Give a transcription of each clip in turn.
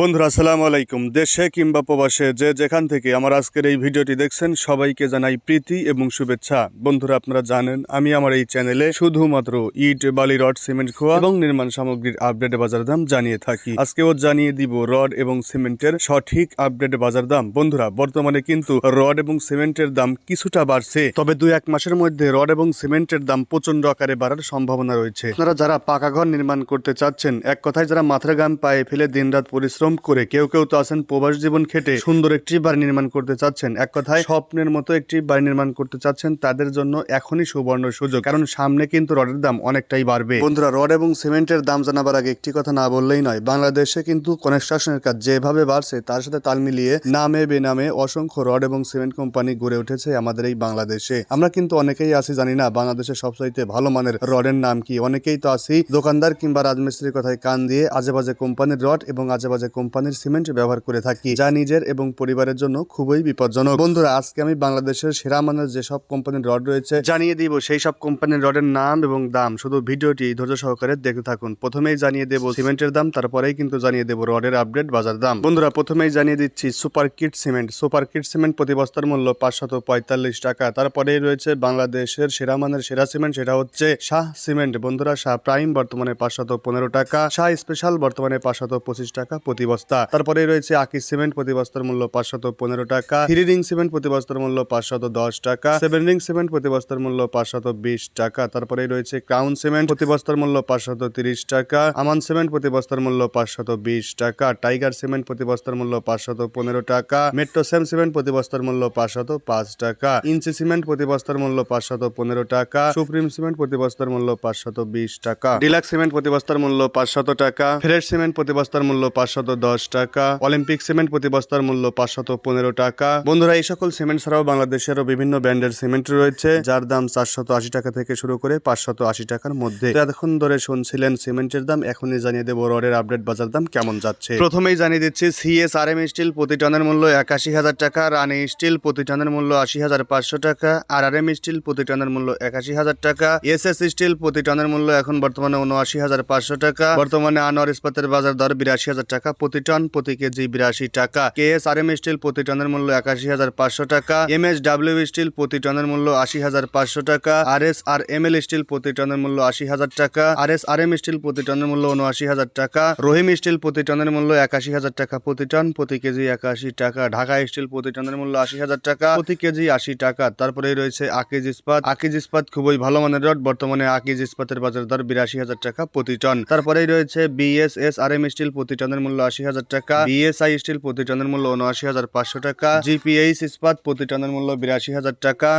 বন্ধুরা, আসসালামু আলাইকুম। দেশে কিংবা প্রবাসে যে যেখান থেকে আমার আজকের এই ভিডিওটি দেখছেন, সবাইকে জানাই প্রীতি এবং শুভেচ্ছা। বন্ধুরা, আপনারা জানেন, আমি আমার এই চ্যানেলে শুধুমাত্র ইট, বালি, রড, সিমেন্ট, খোয়া এবং নির্মাণ সামগ্রীর আপডেট বাজার দাম জানিয়ে থাকি। আজকেও জানিয়ে দিব রড এবং সিমেন্টের সঠিক আপডেট বাজার দাম। বন্ধুরা, বর্তমানে কিন্তু রড এবং সিমেন্টের দাম কিছুটা বাড়ছে, তবে দুই এক মাসের মধ্যে রড এবং সিমেন্টের দাম প্রচণ্ড আকারে বাড়ার সম্ভাবনা রয়েছে। আপনারা যারা পাকা ঘর নির্মাণ করতে চাচ্ছেন, এক কথায় যারা মাথার গাম পায়ে ফেলে দিনরাত পরিশ্রম করে কেউ কেউ তো আছেন প্রবাস জীবন খেটে সুন্দর একটি বাড়ি নির্মাণ করতে চাচ্ছেন। এক কথায়, স্বপ্নের মতো একটি বাড়ি নির্মাণ করতে চাচ্ছেন তাদের জন্য এখনই সুবর্ণ সুযোগ। কারণ সামনে কিন্তু রডের দাম অনেকটাই বাড়বে। বন্ধুরা, রড এবং সিমেন্টের দাম জানাবার আগে একটি কথা না বললেই নয়, বাংলাদেশে কিন্তু কনস্ট্রাকশনের কাজ যেভাবে বাড়ছে, তার সাথে তাল মিলিয়ে নামে বেনামে অসংখ্য রড এবং সিমেন্ট কোম্পানি গড়ে উঠেছে আমাদের এই বাংলাদেশে। আমরা কিন্তু অনেকেই আছি, জানি না বাংলাদেশের সবচাইতে ভালো মানের রডের নাম কি। অনেকেই তো আছি, দোকানদার কিংবা রাজমিস্ত্রির কথায় কান দিয়ে আজে বাজে কোম্পানির রড এবং আজে বাজে কোম্পানির সিমেন্ট ব্যবহার করে থাকি, যা নিজের এবং পরিবারের জন্য খুবই বিপজ্জনক। বন্ধুরা, আজকে আমি বাংলাদেশের সেরা মানের যেসব কোম্পানির রড রয়েছে, জানিয়ে দিব সেই সব কোম্পানির রডের নাম এবং দাম। শুধু ভিডিওটি ধৈর্য সহকারে দেখতে থাকুন। প্রথমেই জানিয়ে দেব সিমেন্টের দাম, তারপরেই কিন্তু জানিয়ে দেব রডের আপডেট, বাজার দাম। বন্ধুরা, প্রথমেই জানিয়ে দিচ্ছি super kit cement. Super kit cement প্রতি বস্তার মূল্য পাঁচশত পঁয়তাল্লিশ টাকা। তারপরেই রয়েছে বাংলাদেশের সেরা মানের সেরা সিমেন্ট, সেটা হচ্ছে শাহ সিমেন্ট। বন্ধুরা, শাহ প্রাইম বর্তমানে পাঁচশত পনেরো টাকা, শাহ স্পেশাল বর্তমানে পাঁচশত পঁচিশ টাকা প্রতি বস্তা তারপরে রয়েছে আকিস সিমেন্ট প্রতি বস্তার মূল্য পাঁচশত পনেরো টাকা থ্রি রিং সিমেন্ট প্রতি বস্তার মূল্য পাঁচশত দশ টাকা সেভেন রিং সিমেন্ট প্রতি বস্তার মূল্য পাঁচশত বিশ টাকা তারপরে রয়েছে ক্রাউন সিমেন্ট প্রতি বস্তার মূল্য পাঁচশত তিরিশ টাকা আমান সিমেন্ট প্রতি বস্তার মূল্য পাঁচশত বিশ টাকা টাইগার সিমেন্ট প্রতি বস্তার মূল্য পাঁচশত পনেরো টাকা মেট্রো সেম সিমেন্ট প্রতি বস্তার মূল্য পাঁচশত পাঁচ টাকা ইঞ্চি সিমেন্ট প্রতি বস্তার মূল্য পাঁচশত পনেরো টাকা সুপ্রিম সিমেন্ট প্রতি বস্তার মূল্য পাঁচশত বিশ টাকা ডিলাক্স সিমেন্ট প্রতি বস্তার মূল্য পাঁচশত টাকা ফ্রেশ সিমেন্ট প্রতি বস্তার মূল্য পাঁচশত দশ টাকা। অলিম্পিক সিমেন্ট প্রতি বস্তার মূল্য পাঁচশত পনেরো টাকা। বন্ধুরা, এই সকল সিমেন্ট ছাড়াও বাংলাদেশেরও বিভিন্ন ব্র্যান্ডের সিমেন্ট রয়েছে, যার দাম চারশত আশি টাকা থেকে শুরু করে পাঁচশত আশি টাকার মধ্যে। এতক্ষণ ধরে শুনছিলেন সিমেন্টের দাম, এখনই জানিয়ে দেবো রডের আপডেট বাজার দাম কেমন যাচ্ছে। প্রথমেই জানিয়ে দিচ্ছি সিএস আর এম স্টিল প্রতি টনের মূল্য একাশি হাজার টাকা, রানি স্টিল প্রতি টনের মূল্য আশি হাজার পাঁচশো টাকা, আর আর এম স্টিল প্রতি টনের মূল্য একাশি হাজার টাকা এস এস স্টিল প্রতি টনের মূল্য এখন বর্তমানে উনআশি হাজার পাঁচশো টাকা, বর্তমানে আনোয়ার ইস্পাতের বাজার দর বিরাশি হাজার টাকা প্রতি টন প্রতি কেজি বিরাশি টাকা। K S R M steel প্রতি টনের মূল্য একাশি হাজার পাঁচশো টাকা। এম এস ডাব্লিউ স্টিল প্রতি টনের মূল্য আশি হাজার পাঁচশো টাকা। R S R M L steel প্রতি টনের মূল্য আশি হাজার টাকা। R S R M steel প্রতি টনের মূল্য উনআশি হাজার টাকা। রহিম স্টিল প্রতি টনের মূল্য একাশি হাজার টাকা। প্রতি টন প্রতি কেজি একাশি টাকা। ঢাকা স্টিল প্রতি টনের মূল্য আশি হাজার টাকা। প্রতি কেজি আশি টাকা। তারপরে রয়েছে আকিজ ইস্পাত। আকিজ ইস্পাত খুবই ভালো মানের রড। বর্তমানে আকিজ ইস্পাতের বাজার দর বিরাশি হাজার টাকা প্রতি টন। তারপরেই রয়েছে বিএসএস আর এম স্টিল প্রতি টনের মূল্য আশি হাজার টাকা বিএসআই স্টিল প্রতি টনের মূল্য উনআশি হাজার পাঁচশো টাকা জিপিএইচ ইস্পাত প্রতি টনের মূল্য বিরাশি হাজার টাকা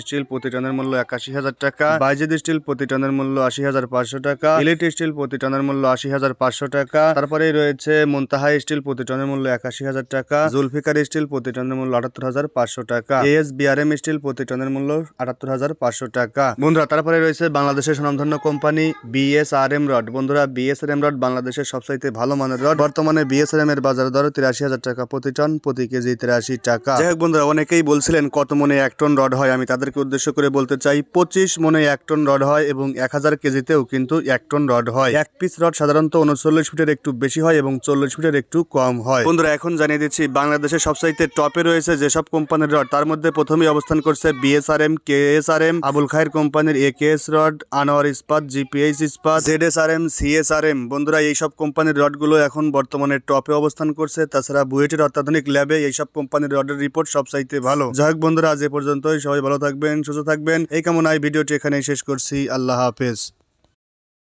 স্টিল প্রতি টনের মূল্য একাশি হাজার টাকা বাইজেদ স্টিল প্রতি টনের মূল্য আশি হাজার পাঁচশো টাকা স্টিল প্রতি টনের মূল্য আশি হাজার পাঁচশো টাকা তারপরে রয়েছে মুনতাহা স্টিল প্রতি টনের মূল্য একাশি হাজার টাকা জুলফিকার স্টিল প্রতি টনের মূল্য আটাত্তর হাজার পাঁচশো টাকা বিআরএম স্টিল প্রতি টনের মূল্য আটাত্তর হাজার পাঁচশো টাকা। বন্ধুরা, তারপরে রয়েছে বাংলাদেশের স্বনামধন্য কোম্পানি বিএসআরএম রড বন্ধুরা বিএসআরএম রড বাংলাদেশের সবচাইতে ভালো মানের রড বর্তমানে বিএসআরএম এর বাজার দর তিরাশি হাজার টাকা প্রতি টন, প্রতি কেজি তিরাশি টাকা। যাই হোক বন্ধুরা, অনেকেই বলছিলেন কত মনে এক টন রড হয়। আমি তাদেরকে উদ্দেশ্য করে বলতে চাই, পঁচিশ মনে এক টন রড হয় এবং এক হাজার কেজিতেও কিন্তু এক টন রড হয়। এক পিস রড সাধারণত উনচল্লিশ ফিটের একটু বেশি হয় এবং চল্লিশ ফিটের একটু কম হয়। বন্ধুরা, এখন জানিয়ে দিচ্ছি, বাংলাদেশের সবচাইতে টপে রয়েছে যেসব কোম্পানির রড, তার মধ্যে প্রথমেই অবস্থান করছে বিএসআরএম, কেএসআরএম, আবুল খায়ের কোম্পানির A K S rod, Anwar Ispat, GPH Ispat, ZSRM, CSRM. বন্ধুরা, এইসব কোম্পানির রডগুলো এখন বর্তমানে টপে অবস্থান করছে। তাছাড়া বুয়েটের অত্যাধুনিক ল্যাবে এইসব কোম্পানির অর্ডার রিপোর্ট সব সবচাইতে ভালো। যাই হোক বন্ধুরা, আজ এ পর্যন্তই। সবাই ভালো থাকবেন, সুস্থ থাকবেন। এই কামনায় ভিডিওটি এখানেই শেষ করছি। আল্লাহ হাফেজ।